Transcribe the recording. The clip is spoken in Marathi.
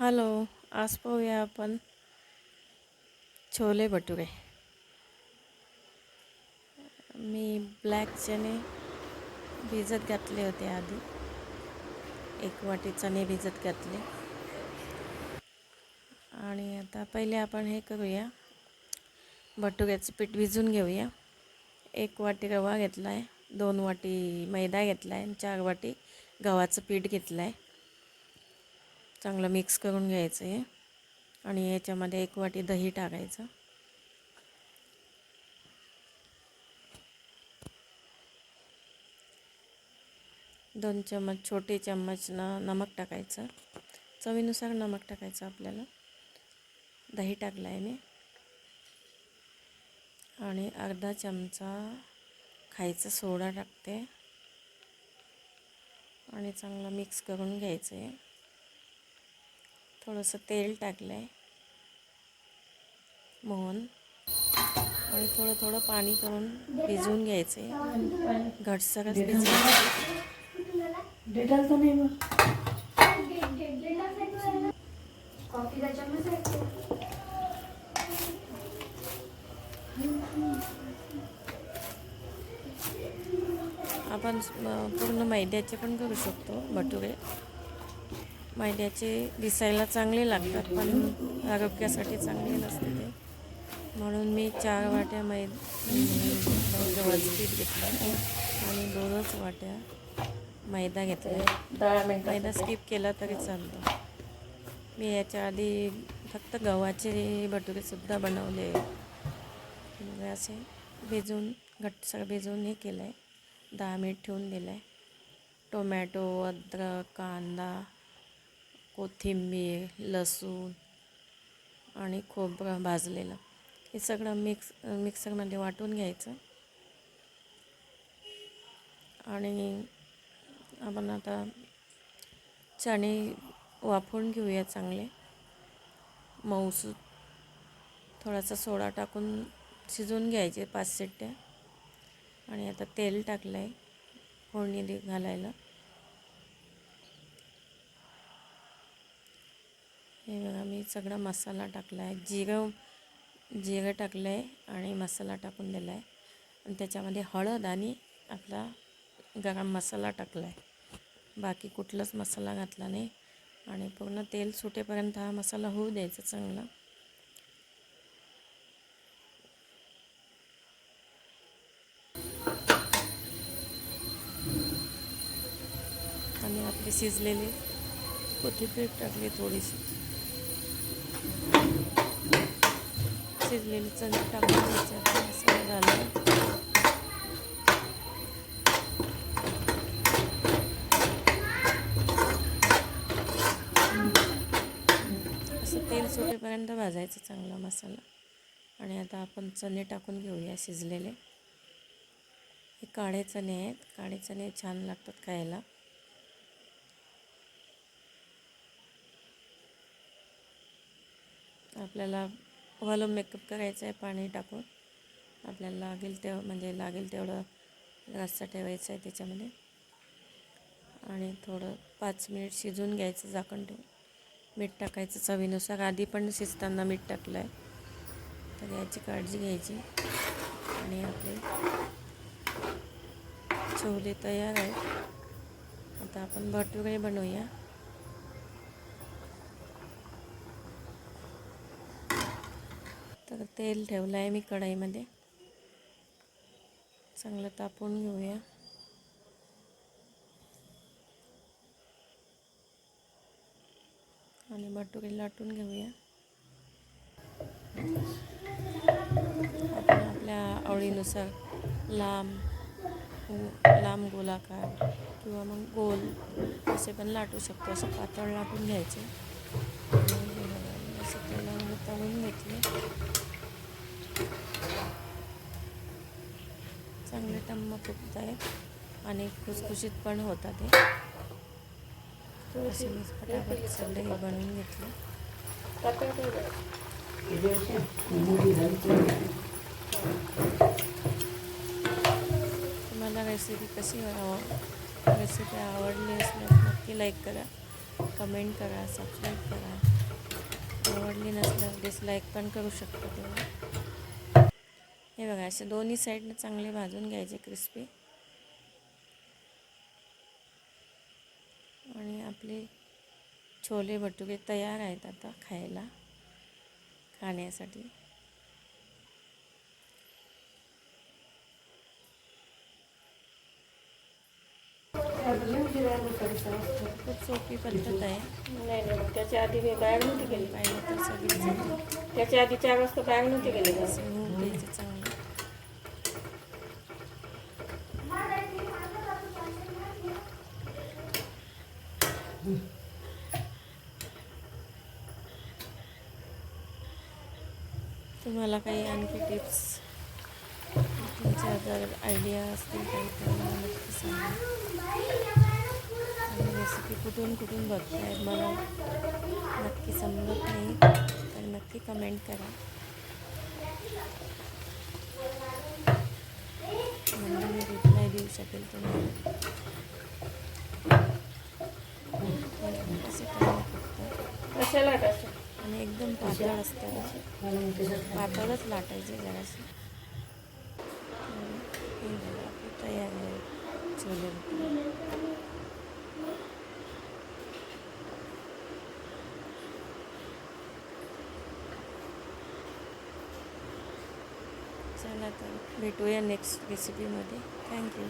हॅलो आज पाहूया आपण छोले भटुरे. मी ब्लॅक चणे भिजत घातले होते आधी. एक वाटी चणे भिजत घातले. आणि आता पहिले आपण हे करूया. भटुऱ्याचं पीठ भिजून घेऊया. एक वाटी रवा घेतला आहे दोन वाटी मैदा घेतला आहे आणि चार वाटी गव्हाचं पीठ घेतलं आहे चांगलं मिक्स करून घ्यायचं आहे आणि याच्यामध्ये एक वाटी दही टाकायचं. दोन चम्मच छोटे चम्मच न नमक टाकायचं. चवीनुसार नमक टाकायचं आपल्याला. दही टाकलं आहे मी. आणि अर्धा चमचा खायचा सोडा टाकते. आणि चांगलं मिक्स करून घ्यायचं आहे थोडंसं तेल टाकलं आहे मोहन. आणि थोडं थोडं पाणी करून भिजवून घ्यायचं. आहे घटसरच आपण पूर्ण मैद्याचे पण करू शकतो भटुरे. मैद्याचे दिसायला चांगले लागतात पण आरोग्यासाठी चांगले नसते ते. म्हणून मी चार वाट्या मै गव्हाचं पीठ घेतलं आणि दोनच वाट्या मैदा घेतला. दहा मैदा स्किप केला तरी चालतो. मी याच्या आधी फक्त गव्हाचे भटुरेसुद्धा बनवले. असे भिजवून घट्टसर भिजवून हे केलं आहे दहा मिनिट ठेवून दिलं आहे टोमॅटो अद्रक कांदा कोथिंबीर लसूण आणि खोबरं भाजलेलं. हे सगळं मिक्स मिक्सरमध्ये वाटून घ्यायचं. आणि आपण आता चणे वाफवून घेऊया चांगले. मऊसूत थोडासा सोडा टाकून शिजवून घ्यायचे पाच शिट्ट्या आणि आता तेल टाकलं आहे फोडणी घालायला. हे बघा मी सगळा मसाला टाकला आहे जिरं जिरं टाकलं आहे आणि मसाला टाकून दिला आहे आणि त्याच्यामध्ये हळद आणि आपला गरम मसाला टाकला आहे बाकी कुठलाच मसाला घातला नाही. आणि पूर्ण तेल सुटेपर्यंत हा मसाला होऊ द्यायचा चांगला. आणि आपली शिजलेली कोथिंबीर टाकली थोडीशी. शिजलेली चणे टाकून घ्यायची आता मसाला झाला असं तेल सुटेपर्यंत भाजायचं चांगला मसाला. आणि आता आपण चणे टाकून घेऊया शिजलेले. हे काळे चणे आहेत. काळे चणे छान लागतात खायला. आपल्याला व्हॉल्यूम मेकअप करायचा आहे पाणी टाकून. आपल्याला लागेल तेव म्हणजे लागेल तेवढं रस्सा ठेवायचा आहे त्याच्यामध्ये. आणि थोडं पाच मिनिट शिजवून घ्यायचं झाकण ठेवून. मीठ टाकायचं चवीनुसार. आधी पण शिजताना मीठ टाकलं आहे तर याची काळजी घ्यायची. आणि आपले छोले तयार आहेत. आता आपण भटुरे बनवूया. तर तेल ठेवलं आहे मी कढईमध्ये. चांगलं तापवून घेऊया. आणि भटुरे लाटून घेऊया. आपण आपल्या आवडीनुसार लांब लांब गोलाकार किंवा मग गोल असे पण लाटू शकतो. असं पातळ लाटून घ्यायचे. तेलामध्ये तळून घेतले. चांगले टम्म फुगत आहेत आणि खुसखुशीत पण होतात ते असे मी फटाफट सगळे हे बनवून घेतले. तुम्हाला रेसिपी कशी रेसिपी आवडली असल्यास नक्की लाईक करा. कमेंट करा सबस्क्राईब करा. आवडली नसल्यास डिसलाईक पण करू शकता तुम्ही हे बघा असे दोन्ही साईडनं चांगले भाजून घ्यायचे क्रिस्पी आणि आपले छोले भटुरे तयार आहेत आता खायला खाण्यासाठी. खूप सोपी पद्धत आहे नाही नाही त्याच्या आधी मी बॅग नव्हती गेली पाहिजे तर सगळी त्याच्या आधी चार वाजता बॅग नव्हती गेली मूग घ्यायचं चांगलं तुम्हाला काही आणखी टिप्स तुमच्या जर आयडिया असतील काही तर मला नक्की सांगा. आणि रेसिपी कुठून कुठून बघताय मला नक्की समजत नाही तर नक्की कमेंट करा. म्हणजे मी रिप्लाय देऊ शकेल तुम्हाला. कशाला आणि एकदम पातळ असतं. असे पातळच लाटायचे जरासे तर हे बघा आपली चला तर भेटूया नेक्स्ट रेसिपीमध्ये थँक्यू